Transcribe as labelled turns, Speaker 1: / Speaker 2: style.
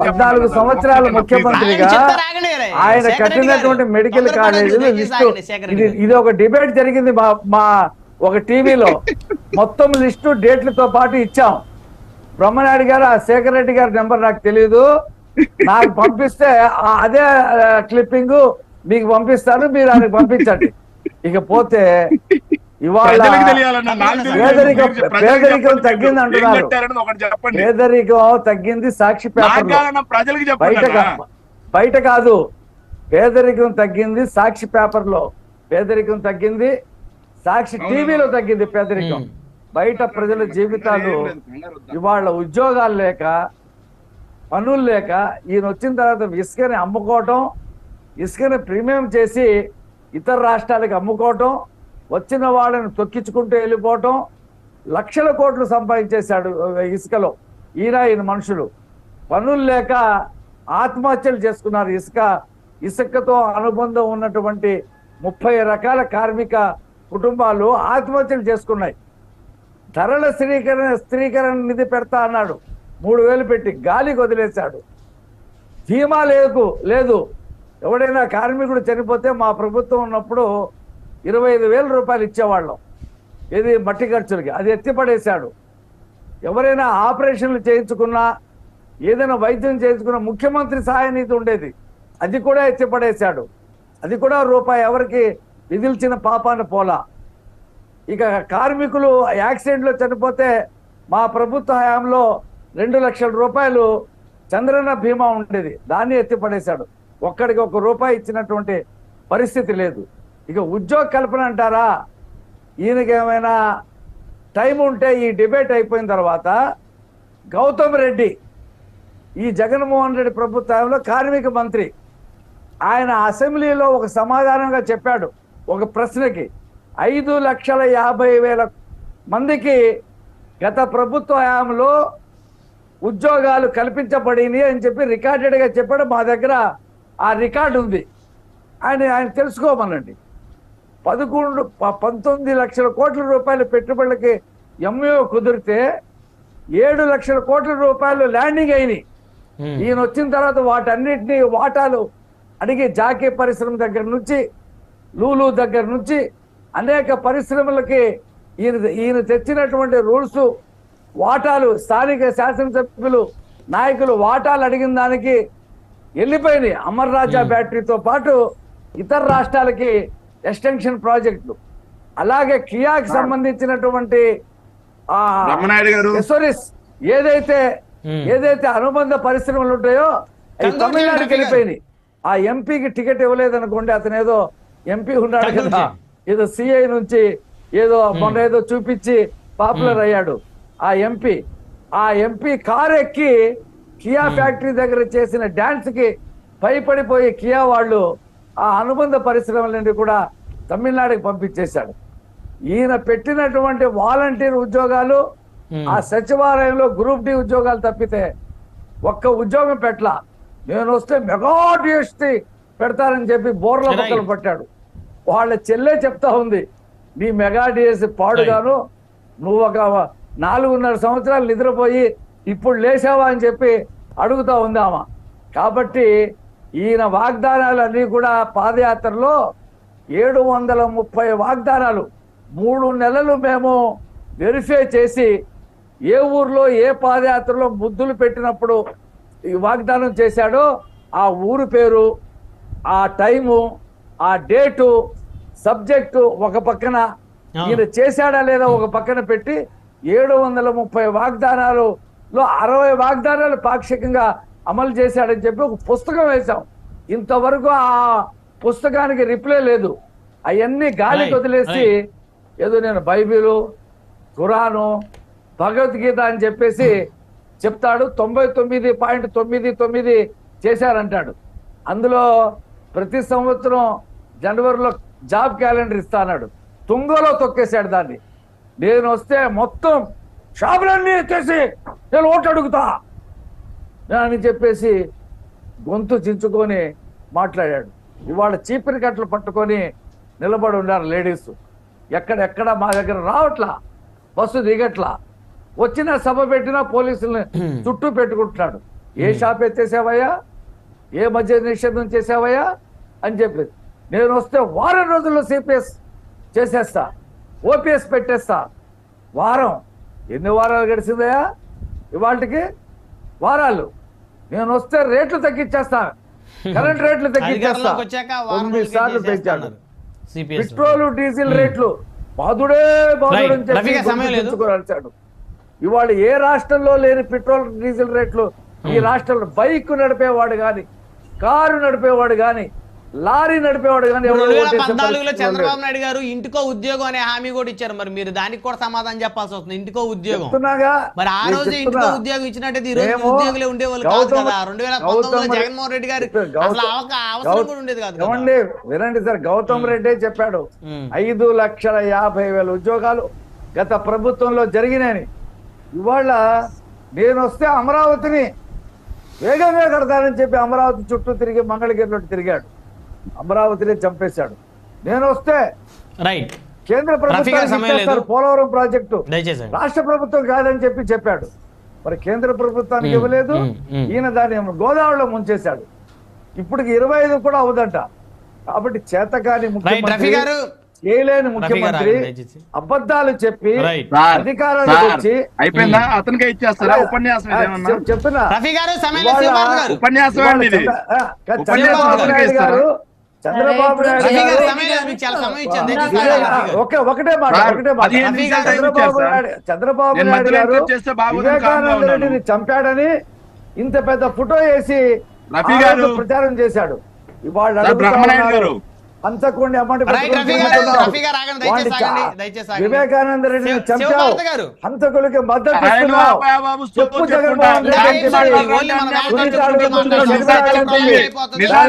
Speaker 1: పద్నాలుగు-. సంవత్సరాలు ముఖ్యమంత్రిగా
Speaker 2: ఆయన
Speaker 1: కట్టినటువంటి. మెడికల్ కాలేజీలు లిస్టు. ఇది ఒక డిబేట్ జరిగింది మా మా ఒక టీవీలో. మొత్తం లిస్టు డేట్లతో పాటు ఇచ్చాం. బ్రహ్మనాయుడు గారు ఆ శేఖర్ రెడ్డి గారి నెంబర్ నాకు తెలియదు నాకు పంపిస్తే అదే క్లిప్పింగ్ మీకు పంపిస్తాను మీరు ఆయనకు పంపించండి. ఇక పోతే ఇవాళ
Speaker 3: ప్రజలకు తెలియాలన్న, నాకు తెలియదు.
Speaker 1: పేదరికం-. తగ్గింది అంటున్నారు. పేదరికం తగ్గింది సాక్షి పేపర్ బయట బయట కాదు పేదరికం తగ్గింది సాక్షి పేపర్లో పేదరికం తగ్గింది సాక్షి. టీవీలో తగ్గింది పేదరికం. బయట ప్రజల జీవితాలు. ఇవాళ ఉద్యోగాలు లేక పనులు లేక ఈయన వచ్చిన తర్వాత ఇసుకని అమ్ముకోవటం ఇసుకని ప్రీమియం చేసి ఇతర రాష్ట్రాలకు అమ్ముకోవటం వచ్చిన వాళ్ళని తొక్కించుకుంటూ వెళ్ళిపోవటం లక్షల కోట్లు సంపాదించేశాడు ఇసుకలో. ఈయన ఈయన మనుషులు. పనులు లేక ఆత్మహత్యలు చేసుకున్నారు. ఇసుక ఇసుకతో అనుబంధం ఉన్నటువంటి ముప్పై రకాల కార్మిక కుటుంబాలు ఆత్మహత్యలు చేసుకున్నాయి. ధరల స్థిరీకరణ స్థిరీకరణ నిధి పెడతా అన్నాడు. మూడు వేలు పెట్టి గాలికి వదిలేశాడు. ధీమా లేదు లేదు. ఎవడైనా కార్మికుడు చనిపోతే మా ప్రభుత్వం ఉన్నప్పుడు ఇరవై ఐదు వేల రూపాయలు ఇచ్చేవాళ్ళం. ఇది మట్టి ఖర్చులకి. అది ఎత్తిపడేశాడు. ఎవరైనా ఆపరేషన్లు చేయించుకున్నా ఏదైనా వైద్యం చేయించుకున్న ముఖ్యమంత్రి సహాయ నిధి ఉండేది. అది కూడా ఎత్తిపడేశాడు. అది కూడా రూపాయి ఎవరికి విధిల్చిన పాపాన పోలా. ఇక కార్మికులు యాక్సిడెంట్లో చనిపోతే మా ప్రభుత్వ హయాంలో రెండు లక్షల రూపాయలు చంద్రన్న బీమా ఉండేది. దాన్ని ఎత్తిపడేశాడు. ఒక్కడికి ఒక రూపాయి ఇచ్చినటువంటి పరిస్థితి లేదు. ఇక ఉద్యోగ కల్పన అంటారా? ఈయనకి ఏమైనా టైం ఉంటే ఈ డిబేట్ అయిపోయిన తర్వాత గౌతమ్ రెడ్డి ఈ జగన్మోహన్ రెడ్డి ప్రభుత్వంలో కార్మిక మంత్రి. ఆయన అసెంబ్లీలో ఒక సమాధానంగా చెప్పాడు ఒక ప్రశ్నకి. ఐదు లక్షల యాభై వేల మందికి గత ప్రభుత్వ హయాంలో ఉద్యోగాలు కల్పించబడినాయి అని చెప్పి రికార్డెడ్గా చెప్పాడు. మా దగ్గర ఆ రికార్డు ఉంది. ఆయన ఆయన తెలుసుకోమనండి. పదకొండు పంతొమ్మిది లక్షల కోట్ల రూపాయల పెట్టుబడులకి ఎంఏఓ కుదిరితే ఏడు లక్షల కోట్ల రూపాయలు ల్యాండింగ్ అయినాయి. ఈయన వచ్చిన తర్వాత వాటన్నిటిని వాటాలు అడిగి జాకీ పరిశ్రమ దగ్గర నుంచి లూలు దగ్గర నుంచి అనేక పరిశ్రమలకి ఈయన ఈయన తెచ్చినటువంటి రూల్స్ వాటాలు స్థానిక శాసనసభ్యులు నాయకులు వాటాలు అడిగిన దానికి వెళ్ళిపోయినాయి అమర్ రాజా బ్యాటరీతో పాటు ఇతర రాష్ట్రాలకి ఎక్స్టెన్షన్ ప్రాజెక్టులు. అలాగే కియాకి సంబంధించినటువంటి ఆ
Speaker 3: రమణాయుడు గారు.
Speaker 1: ఎసోరిస్ ఏదైతే. ఏదైతే అనుబంధ పరిశ్రమలు ఉంటాయో అవి తమిళనాడుకి వెళ్ళిపోయినాయి. ఆ ఎంపీకి టికెట్ ఇవ్వలేదు అనుకోండి అతను ఏదో ఎంపీ ఉన్నాడు కదా. ఏదో సిఐ నుంచి ఏదో మొన్న ఏదో చూపించి పాపులర్ అయ్యాడు. ఆ ఎంపీ ఆ ఎంపీ కారు ఎక్కి కియా ఫ్యాక్టరీ దగ్గర చేసిన డాన్స్కి భయపడిపోయి కియా వాళ్ళు ఆ అనుబంధ పరిశ్రమలన్నీ కూడా తమిళనాడుకి పంపించేశాడు. ఈయన పెట్టినటువంటి వాలంటీర్ ఉద్యోగాలు. ఆ సచివాలయంలో గ్రూప్ డి ఉద్యోగాలు తప్పితే ఒక్క ఉద్యోగం పెట్టలా. నేను వస్తే మెగా డిఎస్టీ పెడతారని చెప్పి బోర్ల. మొక్కలు పట్టాడు. వాళ్ళ చెల్లె చెప్తా ఉంది నీ మెగా డిఎస్సి పాడుగాను. నువ్వు ఒక నాలుగున్నర సంవత్సరాలు నిద్రపోయి ఇప్పుడు లేచావా? అని చెప్పి అడుగుతా ఉంది ఆమె. కాబట్టి ఈయన వాగ్దానాలు అన్నీ కూడా పాదయాత్రలో ఏడు వందల ముప్పై వాగ్దానాలు మూడు నెలలు మేము వెరిఫై చేసి ఏ ఊర్లో ఏ పాదయాత్రలో ముద్దులు పెట్టినప్పుడు ఈ వాగ్దానం చేశాడో ఆ ఊరు పేరు ఆ టైము ఆ డేటు సబ్జెక్టు ఒక పక్కన ఈయన చేశాడా లేదా ఒక పక్కన పెట్టి ఏడు వందల ముప్పై వాగ్దానాలలో అరవై వాగ్దానాలు పాక్షికంగా అమలు చేశాడని చెప్పి ఒక పుస్తకం వేశాం. ఇంతవరకు ఆ పుస్తకానికి రిప్లై లేదు. అవన్నీ
Speaker 2: Right,
Speaker 1: వదిలేసి ఏదో నేను బైబిలు ఖురాను భగవద్గీత అని చెప్పేసి చెప్తాడు. తొంభై తొమ్మిది పాయింట్ తొమ్మిది తొమ్మిది చేశారంటాడు. అందులో ప్రతి సంవత్సరం జనవరిలో జాబ్ క్యాలెండర్ ఇస్తా అన్నాడు. తుంగలో తొక్కేశాడు దాన్ని. నేను వస్తే మొత్తం షాపులన్నీ ఎత్తేసి నేను ఓట్లు అడుగుతా. అని చెప్పేసి గొంతు చించుకొని మాట్లాడాడు. ఇవాళ చీపిరి కట్టలు పట్టుకొని నిలబడి ఉన్నారు లేడీస్. ఎక్కడెక్కడ మా దగ్గర రావట్లా? బస్సు దిగట్లా? వచ్చిన సభ పెట్టినా పోలీసుల్ని చుట్టూ పెట్టుకుంటున్నాడు. ఏ షాప్ ఎత్తేసావయ్యా? ఏ మద్య నిషేధం చేసావయ్యా? అని చెప్పి నేను వస్తే వారం రోజుల్లో సిపిఎస్ చేసేస్తా. ఓపీఎస్ పెట్టేస్తా. వారం. ఎన్ని వారాలు గడిచిందయ్యా? ఇవాళకి వారాలు. నేను వస్తే రేట్లు తగ్గించేస్తా కరెంట్ రేట్లు తగ్గించేస్తా తొమ్మిది సార్లు. పెంచాడు. పెట్రోల్ డీజిల్ రేట్లు బాధుడే బాధుడు. అని చెప్పి. ఇవాళ ఏ రాష్ట్రంలో లేని పెట్రోల్ డీజిల్ రేట్లు ఈ రాష్ట్రంలో బైక్ నడిపేవాడు గాని కారు నడిపేవాడు గాని లారీ నడిపేవాడు
Speaker 2: పద్నాలుగులో చంద్రబాబు. నాయుడు గారు ఇంటికో ఉద్యోగం అనే హామీ కూడా ఇచ్చారు. మరి మీరు దానికి కూడా సమాధానం చెప్పాల్సి వస్తుంది. ఇంటికో ఉద్యోగం. మరి ఆ రోజు ఇంటికో. ఉద్యోగం ఇచ్చినట్టయితే ఈ రోజు ఉద్యోగులే ఉండేవాళ్ళు కాదు కదా. రెండు వేల పంతొమ్మిదిలో జగన్మోహన్ రెడ్డి గారు అసలు అవసరం కూడా ఉండేది కాదు
Speaker 1: వినండి సార్ గౌతమ్ రెడ్డి చెప్పాడు. ఐదు లక్షల యాభై వేల ఉద్యోగాలు గత ప్రభుత్వంలో జరిగినాయని. ఇవాళ నేను వస్తే అమరావతిని వేగంగా కడతానని చెప్పి అమరావతి చుట్టూ తిరిగి మంగళగిరిలో తిరిగాడు. అమరావతిని చంపేశాడు. నేను వస్తే
Speaker 2: రైట్.
Speaker 1: కేంద్ర. ఇచ్చేస్తారు పోలవరం ప్రాజెక్టు. రాష్ట్ర ప్రభుత్వం కాదని చెప్పి చెప్పాడు. మరి కేంద్ర ప్రభుత్వానికి ఇవ్వలేదు. ఈయన దాన్ని గోదావరిలో ముంచేశాడు. ఇప్పటికి ఇరవై ఐదు కూడా అవుదంట కాబట్టి చేతకాని ముఖ్యమంత్రి
Speaker 2: గారు.
Speaker 1: చేయలేని ముఖ్యమంత్రి. అబద్ధాలు చెప్పి
Speaker 3: సార్,
Speaker 1: వచ్చి
Speaker 3: అయిపోయిందా? అతనికే ఇచ్చేస్తారా? ఉపన్యాసం
Speaker 1: చెప్తున్నా.
Speaker 2: రఫీ గారు సమయం
Speaker 1: ఇవాళ-
Speaker 2: లేదు శివభారతి గారు.
Speaker 3: ఉపన్యాసం
Speaker 1: చంద్రబాబు
Speaker 3: అతనికే
Speaker 1: నాయుడు. ఒకే ఒకటే మాట ఒకటే మాట. చంద్రబాబు. నాయుడు చంద్రబాబు నాయుడు గారు వివేకానంద. రెడ్డిని చంపాడని ఇంత పెద్ద ఫోటో వేసి ప్రచారం చేశాడు. ఇవాళ
Speaker 2: ఆగండి.
Speaker 1: వివేకానంద రెడ్డిని
Speaker 2: శివ-
Speaker 1: చంపావు. హంతకులకి మద్దతు చెప్పు. జగన్మోహన్ రెడ్డి